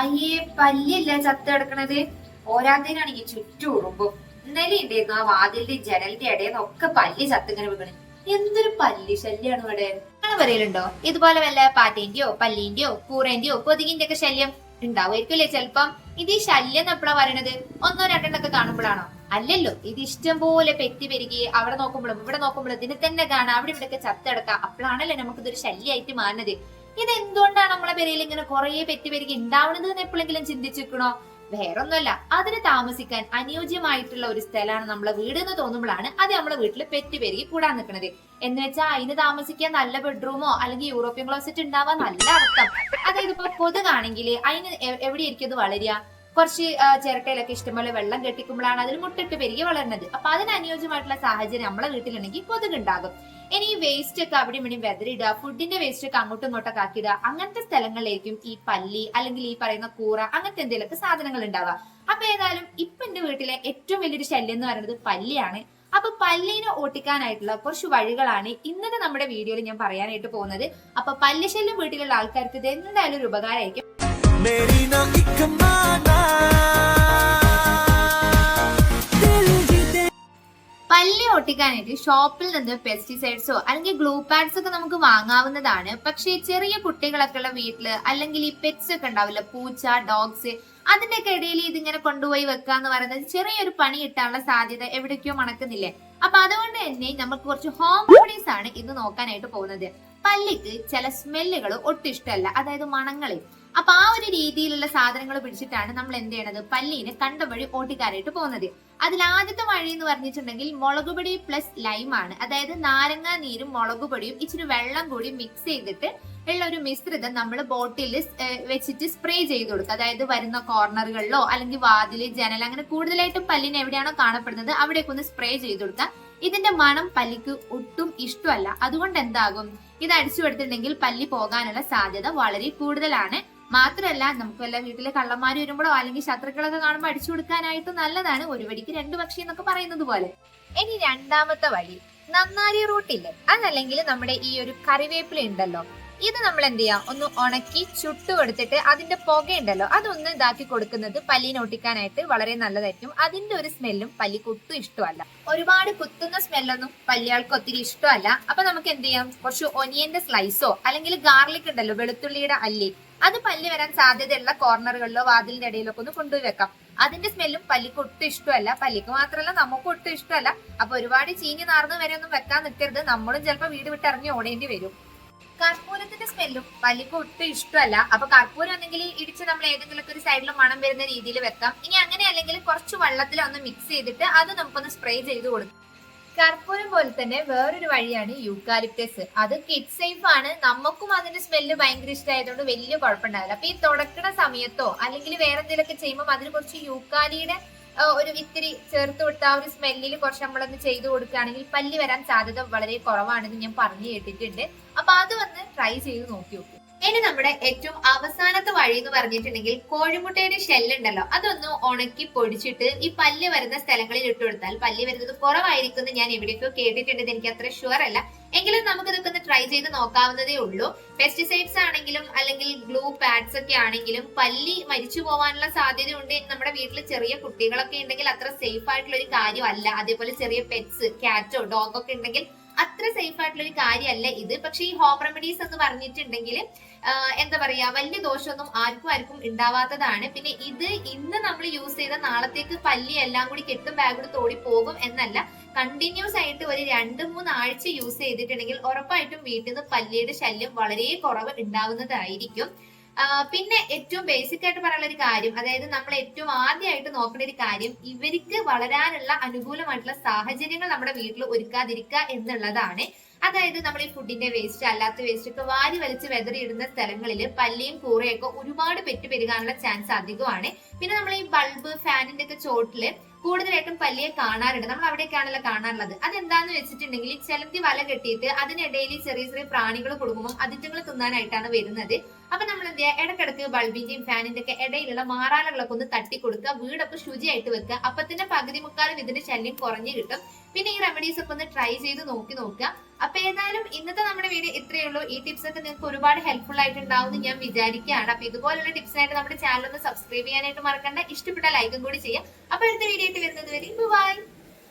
അയ്യേ പല്ലില്ല ചത്ത് കിടക്കണത്? ഓരാത്തേനാണെങ്കിൽ ചുറ്റും ഉറുമ്പും. ഇന്നലെ ഉണ്ടായിരുന്നു ആ വാതിലിന്റെ ജനലിന്റെ ഇടയിൽ നിന്നൊക്കെ പല്ലി ചത്തിങ്ങനെ വീണ്. എന്തൊരു പല്ലി ശല്യാണ് ഇവിടെ? അങ്ങനെ പറയലുണ്ടോ ഇതുപോലെ വല്ല പാറ്റേന്റെയോ പല്ലിന്റെയോ കൂറേന്റെയോ കൊതുകിന്റെ ഒക്കെ ശല്യം ഉണ്ടാവുമായിരിക്കില്ലേ ചെലപ്പം? ഇത് ഈ ശല്യം എപ്പോഴാ പറയണത്? ഒന്നോ രണ്ടെണ്ണൊക്കെ കാണുമ്പോഴാണോ? അല്ലല്ലോ ഇത് ഇഷ്ടം പോലെ പെറ്റി പെരുകി അവിടെ നോക്കുമ്പോഴും ഇവിടെ നോക്കുമ്പോഴും ഇതിനെ തന്നെ കാണാം. അവിടെ ഇവിടെയൊക്കെ ചത്തെടുക്കാം അപ്പോഴാണല്ലോ നമുക്ക് ഇതൊരു ശല്യമായിട്ട് മാറുന്നത്. ഇത് എന്തുകൊണ്ടാണ് നമ്മളെ പെരയിൽ ഇങ്ങനെ കുറെ പെറ്റി പെരുകി ഉണ്ടാവണത് എന്ന് എപ്പോഴെങ്കിലും ചിന്തിച്ചിരിക്കണോ? വേറൊന്നുമല്ല. അതിന് താമസിക്കാൻ അനുയോജ്യമായിട്ടുള്ള ഒരു സ്ഥലമാണ് നമ്മളെ വീട് എന്ന് തോന്നുമ്പോഴാണ് അത് നമ്മളെ വീട്ടിൽ പെറ്റി പെരുകി കൂടാൻ നിൽക്കുന്നത് എന്ന് വെച്ചാൽ അതിന് താമസിക്കാൻ നല്ല ബെഡ്റൂമോ അല്ലെങ്കിൽ യൂറോപ്യൻ ക്ലോസറ്റ് ഉണ്ടാവാൻ നല്ല അർത്ഥം അതായത് ഇപ്പൊ കൊതുകാണെങ്കിൽ അതിന് എവിടെയായിരിക്കും അത് വളരുക കുറച്ച് ചിരട്ടയിലൊക്കെ ഇഷ്ടംപോലെ വെള്ളം കെട്ടിക്കുമ്പോഴാണ് അതിൽ മുട്ടിട്ട് പെരുകി വളരുന്നത്. അപ്പൊ അതിന് അനുയോജ്യമായിട്ടുള്ള സാഹചര്യം നമ്മളെ വീട്ടിലുണ്ടെങ്കിൽ കൊതുക് ഉണ്ടാകും ഇനി ഈ വേസ്റ്റ് ഒക്കെ അവിടെ ഇവിടെ വെതറിടുക ഫുഡിന്റെ വേസ്റ്റ് ഒക്കെ അങ്ങോട്ടും ഇങ്ങോട്ടൊക്കെ ആക്കിയിടുക അങ്ങനത്തെ സ്ഥലങ്ങളിലായിരിക്കും ഈ പല്ലി അല്ലെങ്കിൽ ഈ പറയുന്ന കൂറ അങ്ങനത്തെ എന്തെങ്കിലുമൊക്കെ സാധനങ്ങൾ ഉണ്ടാവുക. അപ്പൊ ഏതായാലും ഇപ്പൊ എന്റെ വീട്ടിലെ ഏറ്റവും വലിയൊരു ശല്യം എന്ന് പറയുന്നത് പല്ലിയാണ്. അപ്പൊ പല്ലിനെ ഓട്ടിക്കാനായിട്ടുള്ള കുറച്ച് വഴികളാണ് ഇന്നത്തെ നമ്മുടെ വീഡിയോയിൽ ഞാൻ പറയാനായിട്ട് പോകുന്നത്. അപ്പൊ പല്ലിശല്യം വീട്ടിലുള്ള ആൾക്കാർക്ക് ഇത് എന്തായാലും ഒരു ഉപകാരമായിരിക്കും. പല്ലി ഒട്ടിക്കാനായിട്ട് ഷോപ്പിൽ നിന്ന് പെസ്റ്റിസൈഡ്സോ അല്ലെങ്കിൽ ഗ്ലൂ പാഡ്സ് ഒക്കെ നമുക്ക് വാങ്ങാവുന്നതാണ്. പക്ഷേ ചെറിയ കുട്ടികളൊക്കെ ഉള്ള വീട്ടിൽ അല്ലെങ്കിൽ ഈ പെറ്റ്സ് ഒക്കെ ഉണ്ടാവില്ല പൂച്ച ഡോഗ്സ് അതിന്റെയൊക്കെ ഇടയിൽ ഇതിങ്ങനെ കൊണ്ടുപോയി വെക്കുക എന്ന് പറയുന്നത് ചെറിയൊരു പണി കിട്ടാനുള്ള സാധ്യത എവിടേക്കോ മണക്കുന്നില്ലേ. അപ്പൊ അതുകൊണ്ട് തന്നെ നമുക്ക് കുറച്ച് ഹോം റെമഡീസ് ആണ് ഇന്ന് നോക്കാനായിട്ട് പോകുന്നത്. പല്ലിക്ക് ചില സ്മെല്ലുകൾ ഒട്ടും ഇഷ്ടമല്ല അതായത് മണങ്ങളെ. അപ്പൊ ആ ഒരു രീതിയിലുള്ള സാധനങ്ങൾ പിടിച്ചിട്ടാണ് നമ്മൾ എന്ത് ചെയ്യണത്? പല്ലിനെ കണ്ടം വഴി ഓട്ടിക്കാനായിട്ട് പോകുന്നത്. അതിൽ ആദ്യത്തെ വഴി എന്ന് പറഞ്ഞിട്ടുണ്ടെങ്കിൽ മുളക് പൊടി പ്ലസ് ലൈം ആണ്. അതായത് നാരങ്ങ നീരും മുളക് പൊടിയും ഇച്ചിരി വെള്ളം കൂടി മിക്സ് ചെയ്തിട്ട് ഉള്ള ഒരു മിശ്രിതം നമ്മൾ ബോട്ടിൽ വെച്ചിട്ട് സ്പ്രേ ചെയ്ത് കൊടുക്കുക. അതായത് വരുന്ന കോർണറുകളിലോ അല്ലെങ്കിൽ വാതിൽ ജനൽ അങ്ങനെ കൂടുതലായിട്ടും പല്ലിന് എവിടെയാണോ കാണപ്പെടുന്നത് അവിടേക്ക് ഒന്ന് സ്പ്രേ ചെയ്ത് കൊടുക്കുക. ഇതിന്റെ മണം പല്ലിക്ക് ഒട്ടും ഇഷ്ടമല്ല. അതുകൊണ്ട് എന്താകും? ഇത് അടിച്ചു കൊടുത്തിട്ടുണ്ടെങ്കിൽ പല്ലി പോകാനുള്ള സാധ്യത വളരെ കൂടുതലാണ്. മാത്രമല്ല നമുക്ക് വല്ല വീട്ടിലെ കള്ളന്മാര് വരുമ്പോഴോ അല്ലെങ്കിൽ ശത്രുക്കളൊക്കെ കാണുമ്പോൾ അടിച്ചു കൊടുക്കാനായിട്ട് നല്ലതാണ്. ഒരു വടിക്ക് രണ്ട് പക്ഷി എന്നൊക്കെ പറയുന്നത് പോലെ. ഇനി രണ്ടാമത്തെ വഴി. നന്നാരി റൂട്ടില്ലേ അതല്ലെങ്കിൽ നമ്മുടെ ഈ ഒരു കറിവേപ്പില ഉണ്ടല്ലോ. ഇത് നമ്മൾ എന്ത് ചെയ്യാം? ഒന്ന് ഉണക്കി ചുട്ടു കൊടുത്തിട്ട് അതിന്റെ പുകയുണ്ടല്ലോ അതൊന്ന് ഇതാക്കി കൊടുക്കുന്നത് പല്ലിന് ഒട്ടിക്കാനായിട്ട് വളരെ നല്ലതായിരിക്കും. അതിന്റെ ഒരു സ്മെല്ലും പല്ലി കുത്തും ഇഷ്ടമല്ല. ഒരുപാട് കുത്തുന്ന സ്മെല്ലൊന്നും പല്ലികൾക്ക് ഒത്തിരി ഇഷ്ടമല്ല. അപ്പൊ നമുക്ക് എന്ത് ചെയ്യാം? കുറച്ച് ഒനിയന്റെ സ്ലൈസോ അല്ലെങ്കിൽ ഗാർലിക് ഉണ്ടല്ലോ വെളുത്തുള്ളിയുടെ അല്ലി അത് പല്ലി വരാൻ സാധ്യതയുള്ള കോർണറുകളിലോ വാതിലിന്റെ ഇടയിലൊക്കെ ഒന്ന് കൊണ്ടുപോയി വെക്കാം. അതിന്റെ സ്മെല്ലും പല്ലിക്ക് ഒട്ടും ഇഷ്ടമല്ല. പല്ലിക്ക് മാത്രമല്ല നമുക്ക് ഒട്ടും ഇഷ്ടമല്ല. അപ്പൊ ഒരുപാട് ചീഞ്ഞ് നാർന്ന് വരെ ഒന്നും വെക്കാൻ നിൽക്കരുത് നമ്മളും ചിലപ്പോൾ വീട് വിട്ട് ഇറങ്ങി ഓടേണ്ടി വരും. കർപ്പൂരത്തിന്റെ സ്മെല്ലും പല്ലിക്ക് ഒട്ടും ഇഷ്ടമല്ല. അപ്പൊ കർപ്പൂരം എന്തെങ്കിൽ ഇടിച്ച് നമ്മൾ ഏതെങ്കിലും ഒരു സൈഡിൽ മണം വരുന്ന രീതിയിൽ വെക്കാം. ഇനി അങ്ങനെ അല്ലെങ്കിൽ കുറച്ച് വെള്ളത്തിൽ ഒന്ന് മിക്സ് ചെയ്തിട്ട് അത് നമുക്കൊന്ന് സ്പ്രേ ചെയ്ത് കൊടുക്കാം. കർപ്പൂരം പോലെ തന്നെ വേറൊരു വഴിയാണ് യൂക്കാലിപ്റ്റസ്. അത് കിഡ് സേഫ് ആണ്. നമുക്കും അതിന്റെ സ്മെല്ല് ഭയങ്കര ഇഷ്ടമായതുകൊണ്ട് വലിയ കുഴപ്പമുണ്ടാവില്ല. അപ്പൊ ഈ തുടക്കണ സമയത്തോ അല്ലെങ്കിൽ വേറെ എന്തെങ്കിലുമൊക്കെ ചെയ്യുമ്പോൾ അതിന് കുറച്ച് യൂക്കാലിയുടെ ഒരു വിത്തിരി ചേർത്ത് കൊടുത്ത ആ ഒരു സ്മെല്ലിൽ കുറച്ച് നമ്മളൊന്ന് ചെയ്തു കൊടുക്കുകയാണെങ്കിൽ പല്ലി വരാൻ സാധ്യത വളരെ കുറവാണെന്ന് ഞാൻ പറഞ്ഞു കേട്ടിട്ടുണ്ട്. അപ്പൊ അത് വന്ന് ട്രൈ ചെയ്ത് നോക്കി നോക്കൂ. ഇനി നമ്മുടെ ഏറ്റവും അവസാനത്തെ വഴി എന്ന് പറഞ്ഞിട്ടുണ്ടെങ്കിൽ കോഴിമുട്ടയുടെ ഷെല്ലുണ്ടല്ലോ. അതൊന്ന് ഉണക്കി പൊടിച്ചിട്ട് ഈ പല്ല് വരുന്ന സ്ഥലങ്ങളിൽ ഇട്ട് കൊടുത്താൽ പല്ല് വരുന്നത് കുറവായിരിക്കും ഞാൻ എവിടെയൊക്കെ കേട്ടിട്ടുണ്ട്. എനിക്ക് അത്ര ഷുവർ അല്ല. എങ്കിലും നമുക്ക് ഇതൊക്കെ ഒന്ന് ട്രൈ ചെയ്ത് നോക്കാവുന്നതേ ഉള്ളൂ. പെസ്റ്റിസൈഡ്സ് ആണെങ്കിലും അല്ലെങ്കിൽ ഗ്ലൂ പാഡ്സ് ഒക്കെ ആണെങ്കിലും പല്ലി മരിച്ചു പോകാനുള്ള സാധ്യതയുണ്ട് നമ്മുടെ വീട്ടിൽ ചെറിയ കുട്ടികളൊക്കെ ഉണ്ടെങ്കിൽ അത്ര സേഫ് ആയിട്ടുള്ള ഒരു കാര്യമല്ല. അതേപോലെ ചെറിയ പെറ്റ്സ് ക്യാറ്റോ ഡോഗോ ഒക്കെ ഉണ്ടെങ്കിൽ അത്ര സേഫ് ആയിട്ടുള്ള ഒരു കാര്യമല്ല ഇത്. പക്ഷെ ഈ ഹോം റെമഡീസ് എന്ന് പറഞ്ഞിട്ടുണ്ടെങ്കിൽ എന്താ പറയാ വലിയ ദോഷമൊന്നും ആർക്കും ആർക്കും ഉണ്ടാവാത്തതാണ്. പിന്നെ ഇത് ഇന്ന് നമ്മൾ യൂസ് ചെയ്ത നാളത്തേക്ക് പല്ലി എല്ലാം കൂടി കെട്ടും ബാഗോട് തോടി പോകും എന്നല്ല. കണ്ടിന്യൂസ് ആയിട്ട് ഒരു രണ്ട് മൂന്ന് ആഴ്ച യൂസ് ചെയ്തിട്ടുണ്ടെങ്കിൽ ഉറപ്പായിട്ടും വീട്ടിൽ നിന്ന് പല്ലിയുടെ ശല്യം വളരെ കുറവ് ഉണ്ടാവുന്നതായിരിക്കും. പിന്നെ ഏറ്റവും ബേസിക് ആയിട്ട് പറയാനുള്ള ഒരു കാര്യം അതായത് നമ്മൾ ഏറ്റവും ആദ്യമായിട്ട് നോക്കേണ്ട ഒരു കാര്യം ഇവർക്ക് വളരാനുള്ള അനുകൂലമായിട്ടുള്ള സാഹചര്യങ്ങൾ നമ്മുടെ വീട്ടിൽ ഒരുക്കാതിരിക്കുക എന്നുള്ളതാണ്. അതായത് നമ്മൾ ഈ ഫുഡിന്റെ വേസ്റ്റ് അല്ലാത്ത വേസ്റ്റ് ഒക്കെ വാരി വലിച്ച് വെതറിയിടുന്ന സ്ഥലങ്ങളിൽ പല്ലിയും കൂറയൊക്കെ ഒരുപാട് പെറ്റു പെരുകാനുള്ള ചാൻസ് അധികമാണ്. പിന്നെ നമ്മൾ ഈ ബൾബ് ഫാനിന്റെ ഒക്കെ ചോട്ടിൽ കൂടുതലായിട്ടും പല്ലിയെ കാണാറുണ്ട്. നമ്മൾ അവിടേക്കാണല്ലോ കാണാറുള്ളത്. അതെന്താന്ന് വെച്ചിട്ടുണ്ടെങ്കിൽ ചെലന്തി വല കെട്ടിയിട്ട് അതിനിടയിൽ ചെറിയ ചെറിയ പ്രാണികൾ കൊടുക്കുമ്പോൾ അതിറ്റങ്ങൾ തിന്നാനായിട്ടാണ് വരുന്നത്. അപ്പൊ നമ്മൾ എന്ത് ചെയ്യുക? ഇടക്കിടക്ക് ബൾബിന്റെയും ഫാനിന്റെ ഒക്കെ ഇടയിലുള്ള മാറാലകളൊക്കെ ഒന്ന് തട്ടി കൊടുക്കുക വീടൊക്കെ ശുചിയായിട്ട് വെക്കുക. അപ്പൊ തന്നെ പകുതി മുക്കാലും ഇതിന്റെ ശല്യം കുറഞ്ഞു കിട്ടും. പിന്നെ ഈ റെമഡീസ് ഒക്കെ ഒന്ന് ട്രൈ ചെയ്ത് നോക്കി നോക്കുക. അപ്പൊ ഏതായാലും ഇന്നത്തെ നമ്മുടെ വീഡിയോ ഇത്രയേ ഉള്ളൂ. ഈ ടിപ്സ് ഒക്കെ നിങ്ങൾക്ക് ഒരുപാട് ഹെൽപ്ഫുൾ ആയിട്ടുണ്ടാവും എന്ന് ഞാൻ വിചാരിക്കുകയാണ്. അപ്പൊ ഇതുപോലുള്ള ടിപ്സിനായിട്ട് നമ്മുടെ ചാനൽ ഒന്ന് സബ്സ്ക്രൈബ് ചെയ്യാനായിട്ട് മറക്കണ്ട. ഇഷ്ടപ്പെട്ട ലൈക്കും കൂടി ചെയ്യാം അപ്പൊ അടുത്ത വീഡിയോ ആയിട്ട് വരുന്നത് വരെ ബൈ